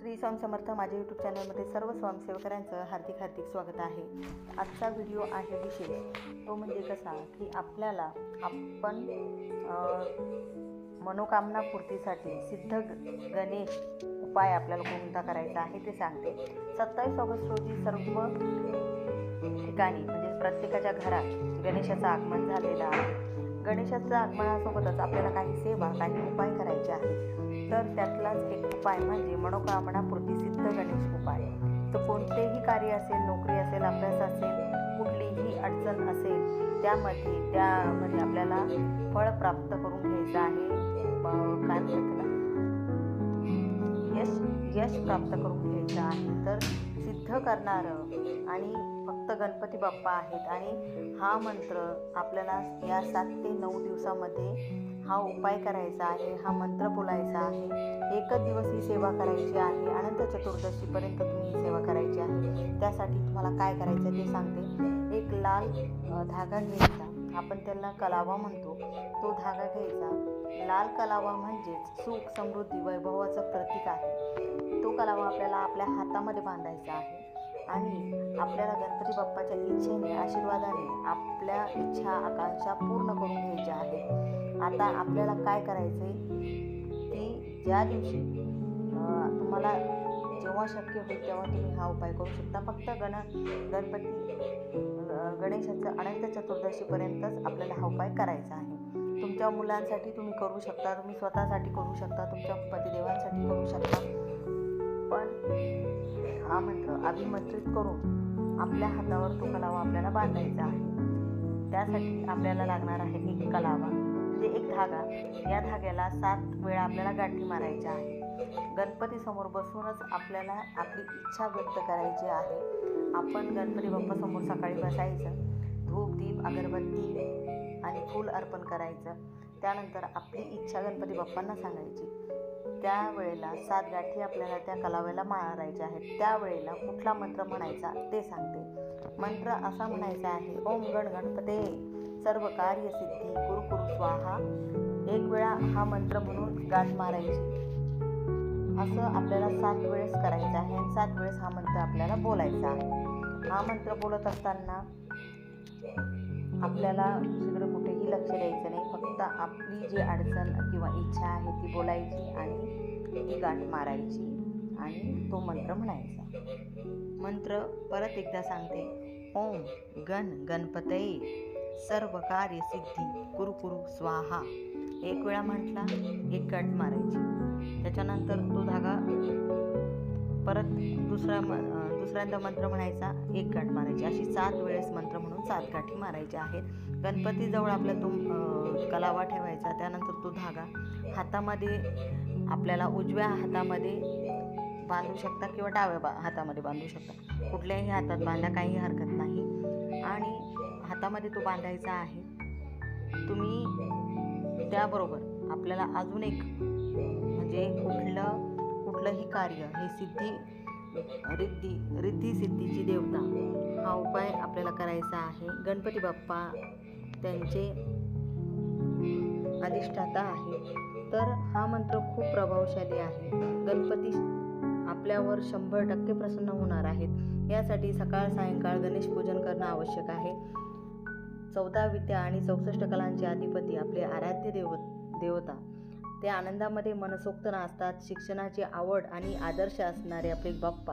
श्री स्वामी समर्थ माझ्या यूट्यूब चॅनलमध्ये सर्व स्वयंसेवकांचं हार्दिक हार्दिक स्वागत आहे. आजचा व्हिडिओ आहे विशेष. तो म्हणजे कसा की आपल्याला आपण मनोकामना पूर्तीसाठी सिद्ध गणेश उपाय आपल्याला कोणता करायचा आहे ते सांगते. सत्तावीस ऑगस्ट रोजी सर्व ठिकाणी म्हणजे प्रत्येकाच्या घरात गणेशाचं आगमन झालेलं आहे. गणेशाचं आगमनासोबतच आपल्याला काही सेवा काही उपाय करायचे आहेत. तर त्यातलाच एक उपाय म्हणजे मनोकामना सिद्ध गणेश उपाय. तर कोणतेही कार्य असेल नोकरी असेल अभ्यास असेल कुठलीही अडचण असेल त्यामध्ये त्यामध्ये आपल्याला फळ प्राप्त करून घ्यायचं आहे. काय म्हणतात यश यश प्राप्त करून घ्यायचं आहे. तर सिद्ध करणारं आणि फक्त गणपती बाप्पा आहेत आणि हा मंत्र आपल्याला या सात ते नऊ दिवसामध्ये हा उपाय करायचा आहे हा मंत्र बोलायचा आहे. एकच दिवस ही सेवा करायची आहे अनंत चतुर्दशीपर्यंत तुम्ही ही सेवा करायची आहे. त्यासाठी तुम्हाला काय करायचं ते सांगते. एक लाल धागा घ्यायचा. आपण त्याला कलावा म्हणतो. तो धागा घ्यायचा. लाल कलावा म्हणजेच सुख समृद्धी वैभवाचं प्रतीक आहे. तो कलावा आपल्याला आपल्या हातामध्ये बांधायचा आहे. आणि आपल्याला गणपती बाप्पाच्या इच्छेने आशीर्वादाने आपल्या इच्छा आकांक्षा पूर्ण करून घ्यायच्या आहेत. आता आपल्याला काय करायचं आहे की ज्या दिवशी तुम्हाला जेव्हा शक्य होईल तेव्हा तुम्ही हा उपाय करू शकता. फक्त गण गणपती गणेशाचं अनंत चतुर्दशीपर्यंतच आपल्याला हा उपाय करायचा आहे. तुमच्या मुलांसाठी तुम्ही करू शकता तुम्ही स्वतःसाठी करू शकता तुमच्या पतिदेवांसाठी करू शकता. पण हा मंत्र अभिमंत्रित करून आपल्या हातावर तो कलावा आपल्याला बांधायचा आहे. त्यासाठी आपल्याला लागणार आहे एक कलावा. म्हणजे एक धागा. या धाग्याला सात वेळा आपल्याला गाठी मारायच्या आहे गणपती समोर बसूनच आपल्याला आपली इच्छा व्यक्त करायची आहे. आपण गणपती बाप्पा समोर सकाळी बसायचं धूप दीप अगरबत्ती आणि फूल अर्पण करायचं. त्यानंतर आपली इच्छा गणपती बाप्पांना सांगायची. त्यावेळेला सात गाठी आपल्याला त्या कलाव्याला मारायच्या आहेत. त्यावेळेला कुठला मंत्र म्हणायचा ते सांगते. मंत्र असा म्हणायचा आहे ओम गण गणपते. सर्व कार्यसिद्धी सिद्धी स्वाहा. एक वेळा हा मंत्र म्हणून गाठ मारायची. असं आपल्याला सात वेळेस करायचं आहे आणि सात वेळेस हा मंत्र आपल्याला बोलायचा आहे. हा मंत्र बोलत असताना आपल्याला दुसरीकडे कुठेही लक्ष द्यायचं नाही. फक्त आपली जी अडचण किंवा इच्छा आहे ती बोलायची आणि ती गाठ मारायची आणि तो मंत्र म्हणायचा. मंत्र परत एकदा सांगते. ओम गण गणपतये. सर्व कार्य सिद्धी. कुरु कुरु स्वाहा. एक वेळा म्हटला एक गाठ मारायची. त्याच्यानंतर तो धागा परत दुसरा म दुसऱ्यांदा मंत्र म्हणायचा एक गाठ मारायची. अशी सात वेळेस मंत्र म्हणून सात गाठी मारायच्या आहेत. गणपतीजवळ आपला तो कलावा ठेवायचा. त्यानंतर तो धागा हातामध्ये आपल्याला उजव्या हातामध्ये बांधू शकता किंवा डाव्या बा हातामध्ये बांधू शकता. कुठल्याही हातात बांधा काही हरकत नाही. आणि हातामध्ये तो बांधायचा आहे. तुम्ही त्याबरोबर आपल्याला अजून एक म्हणजे कुठलं कुठलंही कार्य हे सिद्धी रिद्धी रिद्धी सिद्धीची देवता. हा उपाय आपल्याला करायचा आहे. गणपती बाप्पा त्यांचे अधिष्ठाता आहे. तर हा मंत्र खूप प्रभावशाली आहे. गणपती आपल्यावर शंभर टक्के प्रसन्न होणार आहेत. यासाठी सकाळ सायंकाळ गणेश पूजन करणं आवश्यक आहे. चौदा विद्या आणि चौसष्ट कलांचे अधिपती आपले आराध्य देव देवता. ते आनंदामध्ये मनसोक्त नाचतात शिक्षणाची आवड आणि आदर्श असणारे आपले बाप्पा.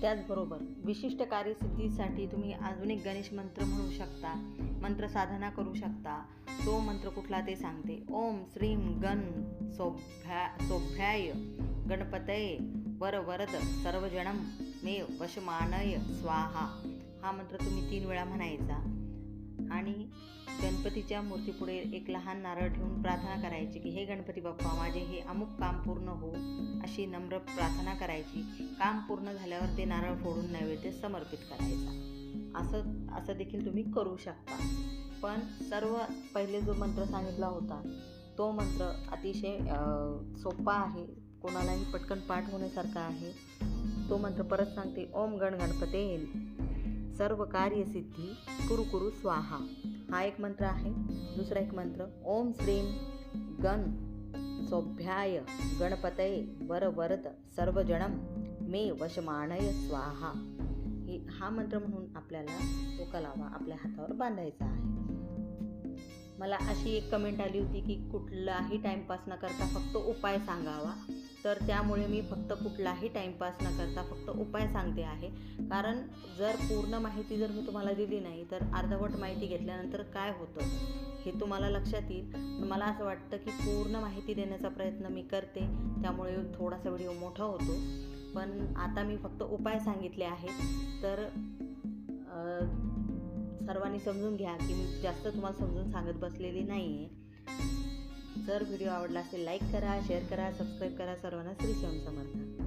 त्याचबरोबर विशिष्ट कार्यसिद्धीसाठी तुम्ही अजून एक गणेश मंत्र म्हणू शकता मंत्र साधना करू शकता. तो मंत्र कुठला ते सांगते. ओम श्रीम गण सौभ्या सौभ्याय गणपतये वर वरद सर्वजणम मे वशमानय स्वाहा. हा मंत्र तुम्ही तीन वेळा म्हणायचा. आणि गणपतीच्या मूर्तीपुढे एक लहान नारळ ठेवून प्रार्थना करायची की हे गणपती बाप्पा माझे हे अमुक काम पूर्ण हो अशी नम्र प्रार्थना करायची. काम पूर्ण झाल्यावर ते नारळ फोडून नैवेद्य समर्पित करायचा. असं असं देखील तुम्ही करू शकता. पण सर्व पहिले जो मंत्र सांगितला होता तो मंत्र अतिशय सोपा आहे. कोणालाही पटकन पाठ होण्यासारखा आहे. तो मंत्र परत सांगते ओम गण गणपते. सर्व कार्यसिद्धी कुरु कुरु स्वाहा. हा एक मंत्र आहे. दुसरा एक मंत्र ओम श्रीम गण सौभ्याय गणपतये वरवरद सर्वजणम मे वशमाणय स्वाहा. हे हा मंत्र म्हणून आपल्याला तो कलावा आपल्या हातावर बांधायचा आहे. मला अशी एक कमेंट आली होती की कुठलाही टाईमपास न करता फक्त उपाय सांगावा. तर त्यामुळे मी फक्त कुठलाही टाईमपास न करता फक्त उपाय सांगते आहे. कारण जर पूर्ण माहिती जर मी तुम्हाला दिली नाही तर अर्धवट माहिती घेतल्यानंतर काय होतं? हे तुम्हाला लक्षात येईल. मला असं वाटतं की पूर्ण माहिती देण्याचा प्रयत्न मी करते. त्यामुळे थोडासा व्हिडिओ मोठा होतो. पण आता मी फक्त उपाय सांगितले आहेत. तर सर्वांनी समजून घ्या की मी जास्त तुम्हाला समजून सांगत बसलेली नाही आहे जर व्हिडिओ आवडला असेल लाईक करा शेअर करा सबस्क्राईब करा. सर्वांना श्री स्वामी समर्थ